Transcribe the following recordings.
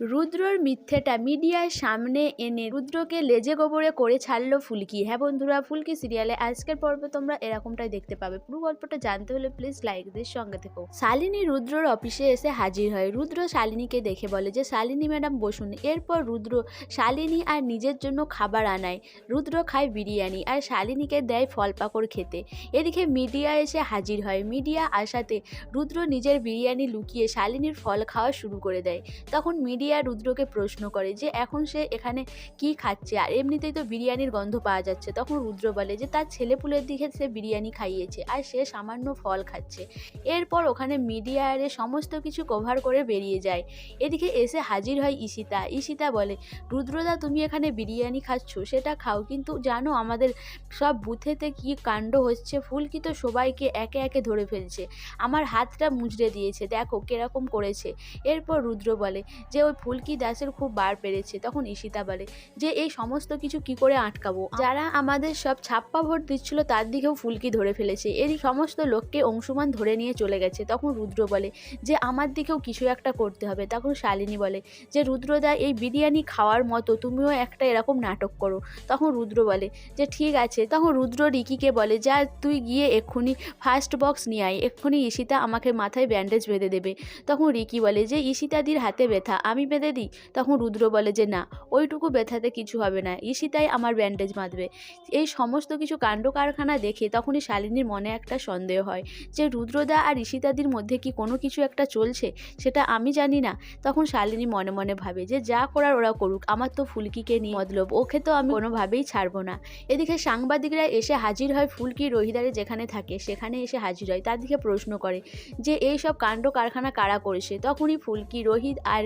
রুদ্রর মিথ্যেটা মিডিয়ার সামনে এনে রুদ্রকে লেজে গোবরে করে ছাড়লো ফুলকি। হ্যাঁ বন্ধুরা, ফুলকি সিরিয়ালে আজকের পর্বে তোমরা এরকমটাই দেখতে পাবে। পুরো গল্পটা জানতে হলে প্লিজ লাইকদের সঙ্গে থেকো। শালিনী রুদ্রর অফিসে এসে হাজির হয়। রুদ্র শালিনীকে দেখে বলে যে, শালিনী ম্যাডাম, বসুন। এরপর রুদ্র শালিনী আর নিজের জন্য খাবার আনায়। রুদ্র খায় বিরিয়ানি আর শালিনীকে দেয় ফল পাকড় খেতে। এদিকে মিডিয়া এসে হাজির হয়। মিডিয়া আসাতে রুদ্র নিজের বিরিয়ানি লুকিয়ে শালিনীর ফল খাওয়া শুরু করে দেয়। তখন মিডিয়া রুদ্রকে প্রশ্ন করে যে, এখন সে এখানে কি খাচ্ছে? আর এমনিতেই তো বিরিয়ানির গন্ধ পাওয়া যাচ্ছে। তখন রুদ্র বলে যে, তার ছেলেপুলের দিকে সে বিরিয়ানি খাইয়েছে আর সে সামান্য ফল খাচ্ছে। এরপর ওখানে মিডিয়ারে সমস্ত কিছু কভার করে বেরিয়ে যায়। এদিকে এসে হাজির হয় ঈশিতা। ঈশিতা বলে, রুদ্রদা, তুমি এখানে বিরিয়ানি খাচ্ছ? সেটা খাও। কিন্তু জানো, আমাদের সব বুথেতে কি কাণ্ড হচ্ছে? ফুলকি তো সবাইকে একে একে ধরে ফেলছে। আমার হাতটা মুচড়ে দিয়েছে। দেখো, কীরকম করেছে। এরপর রুদ্র বলে, যে, ওই ফুলকি দাসের খুব বার পেরেছে, তখন ঈশিতা বলে, যে এই সমস্ত কিছু কি করে আটকাবো? যারা আমাদের সব ছাপ্পা ভোট দিচ্ছিল, তার দিকেও ফুলকি ধরে ফেলেছে? এই সমস্ত লোককে অংশুমান ধরে নিয়ে চলে গেছে। তখন রুদ্র বলে, যে আমার দিকেও কিছু একটা করতে হবে। তখন শালিনী বলে, যে রুদ্রদা এই বিরিয়ানি খাওয়ার মতো তুমিও একটা এরকম নাটক করো। তখন রুদ্র বলে, যে ঠিক আছে। তখন রুদ্র রিকিকে বলে, যা তুই গিয়ে এক্ষুনি ফার্স্ট বক্স নিয়ে আয়। এক্ষুনি ঈশিতা আমাকে মাথায় ব্যান্ডেজ বেঁধে দেবে। তখন রিকি বলে, যে ঈশিতাদির হাতে ব্যথা। আমি বেঁধে দিই? তখন রুদ্র বলে যে, না, ওইটুকু ব্যথাতে কিছু হবে না। ঈশিতাই আমার ব্যান্ডেজ বাঁধবে। এই সমস্ত কিছু কাণ্ড কারখানা দেখে তখনই শালিনীর মনে একটা সন্দেহ হয় যে, রুদ্রদা আর ঈশিতাদির মধ্যে কি কোনো কিছু একটা চলছে? সেটা আমি জানি না। তখন শালিনী মনে মনে ভাবে যে, যা করার ওরা করুক। আমার তো ফুলকিকে নিয়ে মতলব। ওকে তো আমি কোনোভাবেই ছাড়বো না। এদিকে সাংবাদিকরা এসে হাজির হয় ফুলকি রহিদারে যেখানে থাকে, সেখানে এসে হাজির হয়। তার দিকে প্রশ্ন করে যে, এই সব কাণ্ড কারখানা কারা করেছে? তখনই ফুলকি, রোহিত আর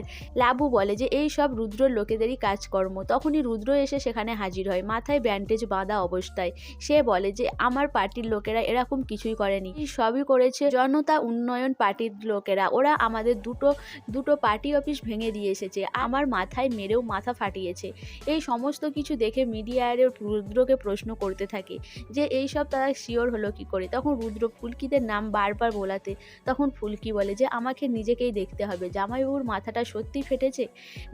লাবু বলে যে, এই সব রুদ্রর লোকেদেরই কাজকর্ম। তখনই রুদ্র এসে সেখানে হাজির হয়। মাথায় ব্যান্ডেজ বাঁধা অবস্থায়। সে বলে যে, আমার পার্টির লোকেরা এরকম কিছুই করেনি। সবই করেছে জনতা উন্নয়ন পার্টির লোকেরা। ওরা আমাদের দুটো দুটো পার্টি অফিস ভেঙে দিয়ে এসেছে। আমার মাথায় মেরেও মাথা ফাটিয়েছে। এই সমস্ত কিছু দেখে মিডিয়ারে রুদ্রকে প্রশ্ন করতে থাকে যে, এই সব তারা শিওর হলো কি করে? তখন রুদ্র ফুলকিদের নাম বারবার বলাতে, তখন ফুলকি বলে যে, আমাকে নিজেকেই দেখতে হবে। জামাইবাবুর মাথাটা সত্যি ফেটেছে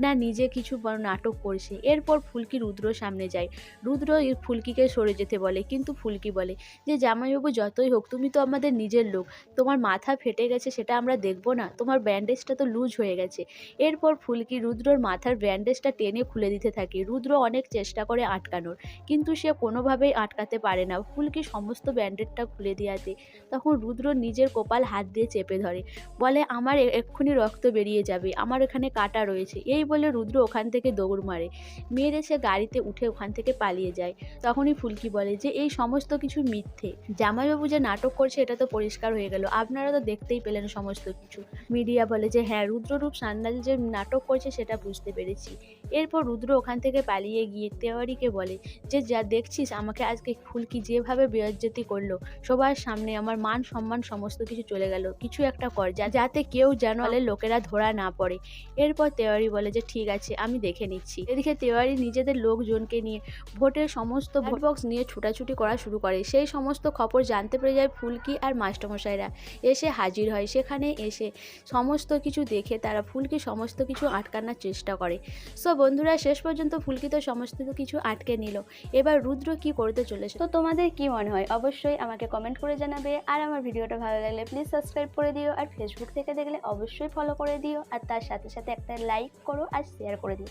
না, নিজে কিছু নাটক করছে। এরপর ফুলকি রুদ্র সামনে যায়। রুদ্র ফুলকিকে সরে যেতে বলে, কিন্তু ফুলকি বলে, যে জামাইবাবু যতই হোক, তুমি তো আমাদের নিজের লোক। তোমার মাথা ফেটে গেছে, সেটা আমরা দেখব না। তোমার ব্যান্ডেজটা তো লুজ হয়ে গেছে। এরপর ফুলকি রুদ্রর মাথার ব্যান্ডেজটা টেনে খুলে দিতে থাকে। রুদ্র অনেক চেষ্টা করে আটকানোর, কিন্তু সে কোনোভাবেই আটকাতে পারে না। ফুলকি সমস্ত ব্যান্ডেজটা খুলে দেওয়াতে তখন রুদ্র নিজের কপাল হাত দিয়ে চেপে ধরে। বলে, আমার এক্ষুনি রক্ত বেরিয়ে যাবে। আমার এখানে কাটা রয়েছে। এই বলে রুদ্র ওখান থেকে দৌড় মারে। মেয়ের এসে গাড়িতে উঠে ওখান থেকে পালিয়ে যায়। তখনই ফুলকি বলে যে, এই সমস্ত কিছু মিথ্যে। জামাইবাবু যে নাটক করছে, এটা তো পরিষ্কার হয়ে গেল। আপনারা তো দেখতেই পেলেন সমস্ত কিছু। মিডিয়া বলে যে হ্যাঁ রুদ্ররূপ সান্দাল যে নাটক করছে, সেটা বুঝতে পেরেছি। এরপর রুদ্র ওখান থেকে পালিয়ে গিয়ে তেওয়ারিকে বলে যে যা দেখছিস আমাকে আজকে ফুলকি যেভাবে বেয়জ্জতি করল সবার সামনে আমার মান সম্মান সমস্ত কিছু চলে গেল কিছু একটা কর যা যাতে কেউ যেন লোকেরা ধরা না পড়ে। এরপর তেওয়ারি বলে যে ঠিক আছে আমি দেখে নিচ্ছি। এদিকে তেওয়ারি নিজেদের লোকজনকে নিয়ে ভোটের সমস্ত ভোট বক্স নিয়ে ছুটাছুটি করা শুরু করে। সেই সমস্ত খবর জানতে পেরে যায় ফুলকি আর মাস্টারমশাইরা। এসে হাজির হয়। সেখানে এসে সমস্ত কিছু দেখে তারা ফুলকি সমস্ত কিছু আটকানোর চেষ্টা করে। সো বন্ধুরা শেষ পর্যন্ত ফুলকি তো সমস্ত কিছু আটকে নিল। এবার রুদ্র কি করতে চলেছে? তো তোমাদের কি মনে হয়? অবশ্যই আমাকে কমেন্ট করে জানাবে। আর আমার ভিডিওটা ভালো লাগলে প্লিজ সাবস্ক্রাইব করে দিও। আর ফেসবুক থেকে দেখলে অবশ্যই ফলো করে দিও। আর তার সাথে সাথে একটা লাইক করো আর শেয়ার করে দিও।